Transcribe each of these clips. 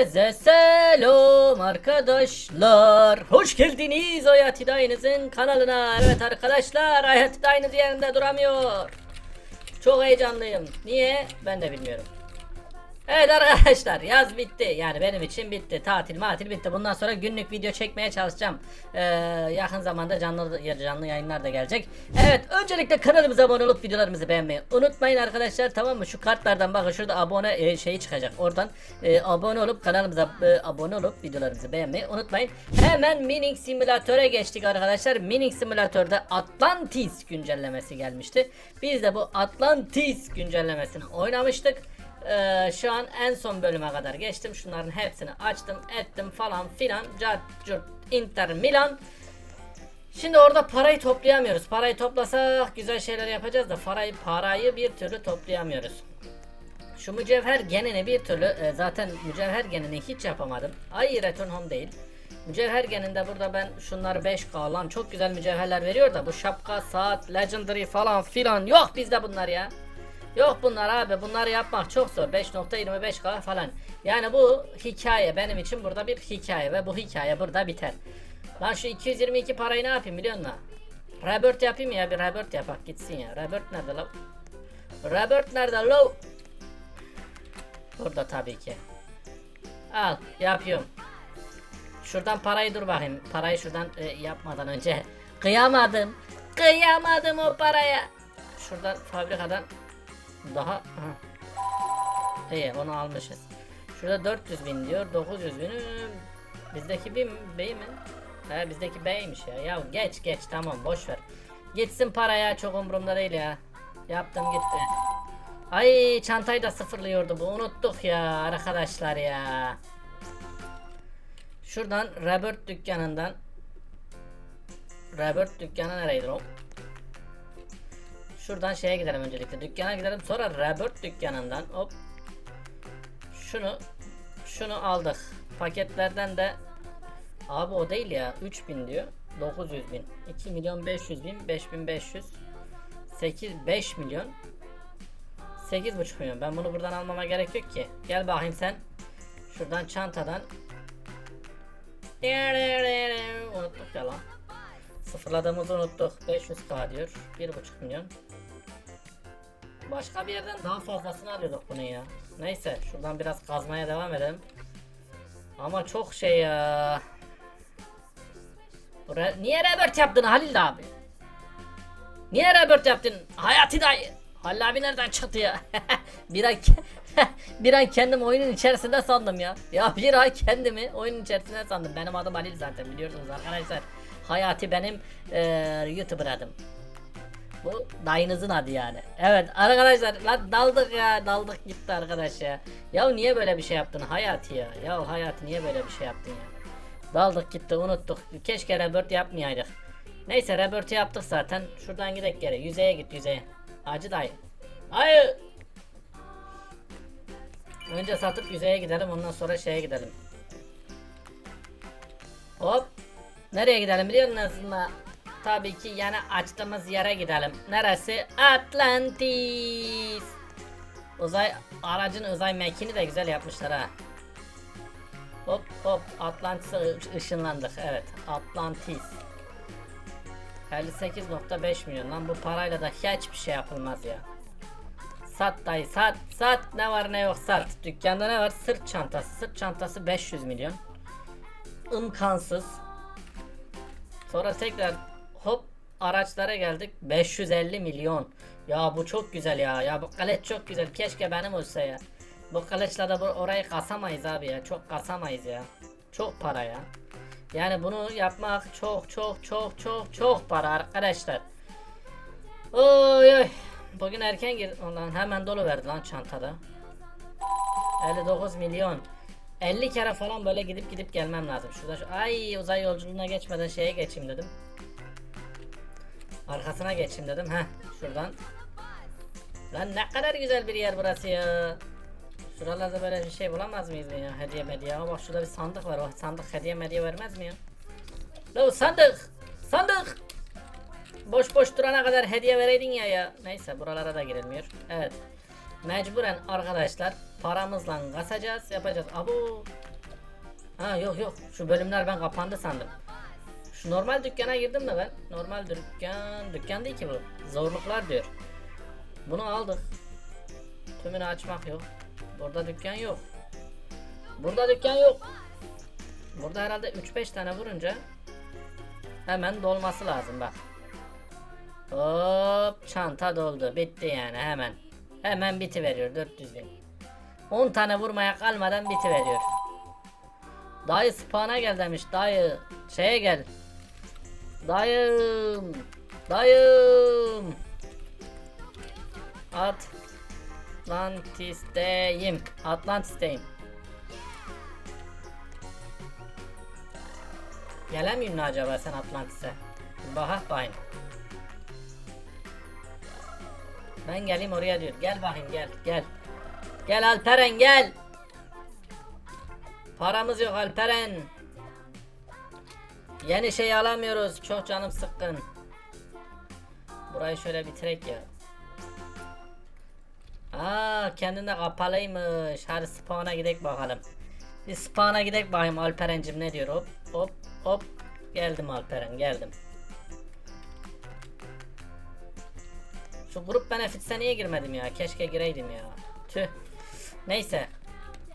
Herkese selam arkadaşlar. Hoş geldiniz Hayat Hidayinizin kanalına. Evet arkadaşlar Hayat Hidayiniz yerinde duramıyor. Çok heyecanlıyım. Niye? Ben de bilmiyorum. Evet arkadaşlar yaz bitti. Yani benim için bitti. Tatil matil bitti. Bundan sonra günlük video çekmeye çalışacağım. Ee, yakın zamanda canlı canlı yayınlar da gelecek. Evet öncelikle kanalımıza abone olup videolarımızı beğenmeyi unutmayın arkadaşlar. Tamam mı? Şu kartlardan bakın şurada abone e, şeyi çıkacak. Oradan e, abone olup kanalımıza e, abone olup videolarımızı beğenmeyi unutmayın. Hemen Mining Simülatör'e geçtik arkadaşlar. Mining Simülatör'de Atlantis güncellemesi gelmişti. Biz de bu Atlantis güncellemesini oynamıştık. Ee, şu an en son bölüme kadar geçtim. Şunların hepsini açtım, ettim falan filan. Cart, Inter, Milan. Şimdi orada parayı toplayamıyoruz. Parayı toplasak güzel şeyler yapacağız da parayı parayı bir türlü toplayamıyoruz. Şu mücevher genini bir türlü e, zaten mücevher genini hiç yapamadım. Ay return home değil. Mücevher geninde burada ben şunlar 5K lan çok güzel mücevherler veriyor da bu şapka, saat, legendary falan filan yok bizde bunlar ya. Yok bunlar abi bunları yapmak çok zor 5.25K falan. Yani bu hikaye benim için burada bir hikaye ve bu hikaye burada biter. Lan şu 222 parayı ne yapayım biliyor musun? Rebirth yapayım ya bir rebirth yapak gitsin ya. Rebirth nerede lan? Rebirth nerede lo? Burada tabii ki. Al yapıyorum. Şuradan parayı dur bakayım. Parayı şuradan e, yapmadan önce. Kıyamadım. Kıyamadım o paraya. Şuradan fabrikadan daha aha. İyi onu almışız. Şurada 400 bin diyor. 900 bin. Bizdeki bin bey mi? He bizdeki beymiş ya. Ya geç geç tamam boş ver. Gitsin paraya çok umurumda değil ya. Yaptım gitti. Ay çantayı da sıfırlıyordu bu. Unuttuk ya arkadaşlar ya. Şuradan Robert dükkanından Robert dükkanı nereydi o? Şuradan şeye gidelim öncelikle. Dükkana gidelim. Sonra Robert dükkanından hop. Şunu şunu aldık. Paketlerden de abi o değil ya. 3000 diyor. 900 bin. 2 milyon 500 bin. 5500. 8 5 milyon. 8,5 milyon. Ben bunu buradan almama gerek yok ki. Gel bakayım sen. Şuradan çantadan. Unuttuk ya lan. Sıfırladığımızı unuttuk. 500k diyor. 1,5 milyon. Başka bir yerden daha fazlasını alıyorduk bunu ya. Neyse şuradan biraz kazmaya devam edelim. Ama çok şey ya. Bu re- Niye Robert yaptın Halil abi? Niye Robert yaptın? Hayati dayı. Halil abi nereden çıktı ya? bir ke- bir an kendim oyunun içerisinde sandım ya. Ya bir an kendimi oyunun içerisinde sandım. Benim adım Halil zaten biliyorsunuz arkadaşlar. Hayati benim eee YouTuber adım. Bu dayınızın adı yani. Evet arkadaşlar lan daldık ya daldık gitti arkadaş ya. Ya niye böyle bir şey yaptın Hayati ya? Ya Hayati niye böyle bir şey yaptın ya? Daldık gitti unuttuk. Keşke rebirth yapmayaydık. Neyse rebirth'ı yaptık zaten. Şuradan gidek geri. Yüzeye git yüzeye. Acı dayı. Hayır. Önce satıp yüzeye gidelim ondan sonra şeye gidelim. Hop. Nereye gidelim biliyor musun? Tabii ki yani açtığımız yere gidelim. Neresi? Atlantis. Uzay aracın uzay mekiğini de güzel yapmışlar ha. Hop hop Atlantis'e ışınlandık. Evet Atlantis. 58.5 milyon lan bu parayla da hiçbir şey yapılmaz ya. Sat dayı sat sat ne var ne yok sat. Dükkanda ne var? Sırt çantası. Sırt çantası 500 milyon. İmkansız. Sonra tekrar hop araçlara geldik. 550 milyon. Ya bu çok güzel ya. Ya bu kaleç çok güzel. Keşke benim olsa ya. Bu de bu, orayı kasamayız abi ya. Çok kasamayız ya. Çok para ya. Yani bunu yapmak çok çok çok çok çok para arkadaşlar. Oy oy. Bugün erken gir. Ulan hemen dolu verdi lan çantada. 59 milyon. 50 kere falan böyle gidip gidip gelmem lazım. Şurada şu ay uzay yolculuğuna geçmeden şeye geçeyim dedim. Arkasına geçeyim dedim. Heh şuradan. Lan ne kadar güzel bir yer burası ya. Şuralarda böyle bir şey bulamaz mıyız ya? Hediye medya. Ama bak şurada bir sandık var. O sandık hediye medya vermez mi ya? Lo sandık. Sandık. Boş boş durana kadar hediye vereydin ya ya. Neyse buralara da girilmiyor. Evet. Mecburen arkadaşlar paramızla kasacağız yapacağız. Abu Ha yok yok. Şu bölümler ben kapandı sandım. Şu normal dükkana girdim de ben. Normal dükkan. Dükkan değil ki bu. Zorluklar diyor. Bunu aldık. Tümünü açmak yok. Burada dükkan yok. Burada dükkan yok. Burada herhalde 3-5 tane vurunca hemen dolması lazım bak. Hop çanta doldu. Bitti yani hemen. Hemen biti veriyor 400 bin. 10 tane vurmaya kalmadan biti veriyor. Dayı spana gel demiş. Dayı şeye gel. Dayım. Dayım. Atlantis'teyim. Atlantis'teyim. Gelemiyor mu acaba sen Atlantis'e? Bak bakayım. Ben geleyim oraya diyor. Gel bakayım gel gel. Gel Alperen gel. Paramız yok Alperen. Yeni şey alamıyoruz. Çok canım sıkkın. Burayı şöyle bitirek ya. Aa kendine kapalıymış. Hadi spawn'a gidek bakalım. Bir spawn'a gidek bakayım Alperen'cim ne diyor hop hop hop. Geldim Alperen geldim. Şu grup benefits'e niye girmedim ya? Keşke gireydim ya. Tüh. Neyse.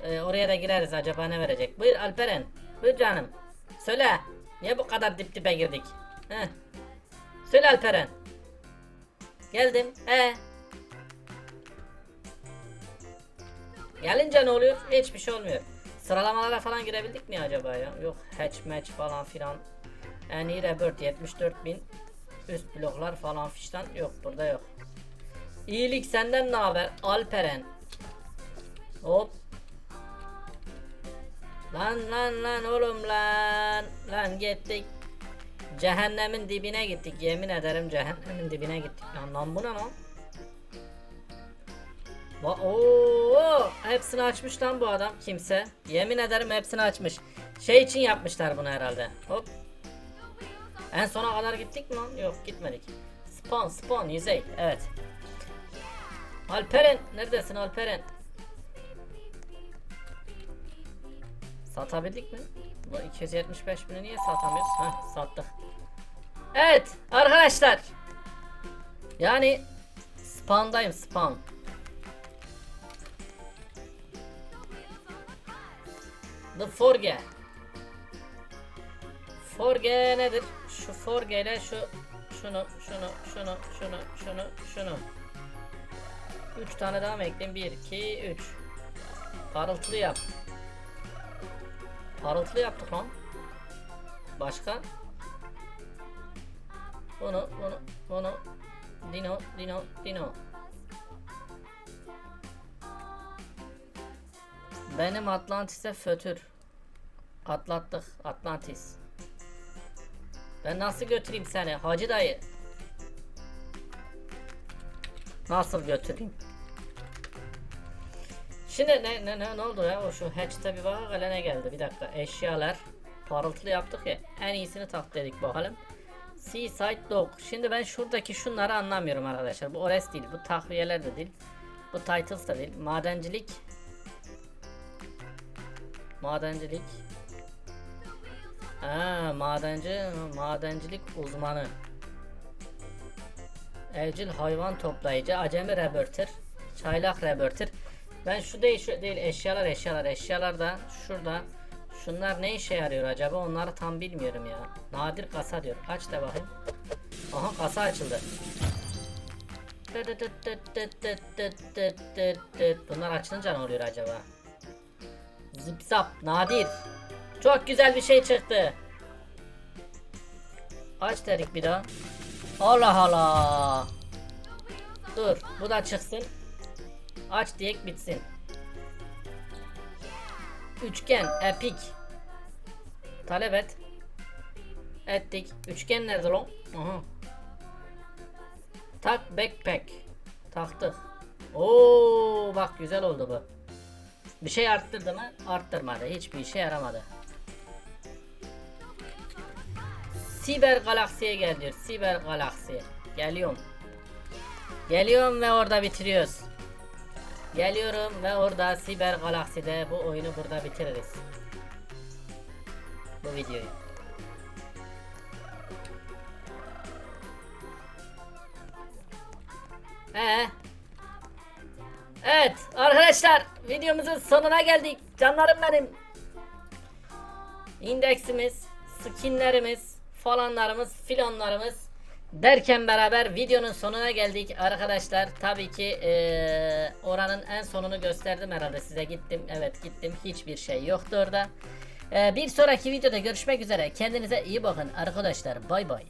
Ee, oraya da gireriz acaba ne verecek? Buyur Alperen. Buyur canım. Söyle. Niye bu kadar dip dibe girdik? Heh. Söyle Alperen. Geldim. He. Gelince ne oluyor? Hiçbir şey olmuyor. Sıralamalara falan girebildik mi acaba ya? Yok hatch match falan filan. En iyi rebirth 74 bin. Üst bloklar falan fişten yok burada yok. İyilik senden ne haber? Alperen. Hop. Lan lan lan oğlum lan. Lan gittik. Cehennemin dibine gittik. Yemin ederim cehennemin dibine gittik. Lan lan bu ne lan? Oo, hepsini açmış lan bu adam kimse. Yemin ederim hepsini açmış. Şey için yapmışlar bunu herhalde. Hop. En sona kadar gittik mi lan? Yok gitmedik. Spawn spawn yüzey. Evet. Alperen neredesin Alperen? Satabildik mi? Bu 275 bini niye satamıyoruz? Heh sattık. Evet arkadaşlar. Yani spawn'dayım spawn. The Forge. Forge nedir? Şu Forge ile şu şunu şunu şunu şunu şunu şunu. 3 tane daha mı ekleyeyim? 1 2 3. Parıltılı yap. Parıltılı yaptık lan. Başka? Bunu bunu bunu Dino Dino Dino. Benim Atlantis'e fötür. Atlattık Atlantis. Ben nasıl götüreyim seni hacı dayı? Nasıl götüreyim? Şimdi ne ne ne, ne oldu ya o şu hatch'te bir bak hele ne geldi bir dakika eşyalar parıltılı yaptık ya en iyisini tak dedik bakalım. Seaside Dog. Şimdi ben şuradaki şunları anlamıyorum arkadaşlar. Bu Ores değil, bu takviyeler de değil. Bu Titles da değil. Madencilik Madencilik. Ha, madenci, madencilik uzmanı. Evcil hayvan toplayıcı, acemi rebörtür, çaylak rebörtür. Ben şu değil, şu değil eşyalar, eşyalar, eşyalar da şurada. Şunlar ne işe yarıyor acaba? Onları tam bilmiyorum ya. Nadir kasa diyor. Aç da bakayım. Aha kasa açıldı. Bunlar açılınca ne oluyor acaba? Zip zap nadir. Çok güzel bir şey çıktı. Aç dedik bir daha. Allah Allah. Dur bu da çıksın. Aç diyek bitsin. Üçgen epik. Talep et. Ettik. Üçgen nerede lan? Aha. Tak backpack. Taktık. Oo bak güzel oldu bu. Bir şey arttırdı mı? Arttırmadı. Hiçbir işe yaramadı. Siber galaksiye gel diyor. Siber galaksi. Geliyorum. Geliyorum ve orada bitiriyoruz. Geliyorum ve orada siber galakside bu oyunu burada bitiririz. bu videoyu. Ee. Evet arkadaşlar videomuzun sonuna geldik. Canlarım benim. İndeksimiz, skinlerimiz, falanlarımız, filonlarımız derken beraber videonun sonuna geldik arkadaşlar. Tabii ki eee, oranın en sonunu gösterdim herhalde size gittim. Evet gittim. Hiçbir şey yoktu orada. Eee, bir sonraki videoda görüşmek üzere. Kendinize iyi bakın arkadaşlar. Bay bay.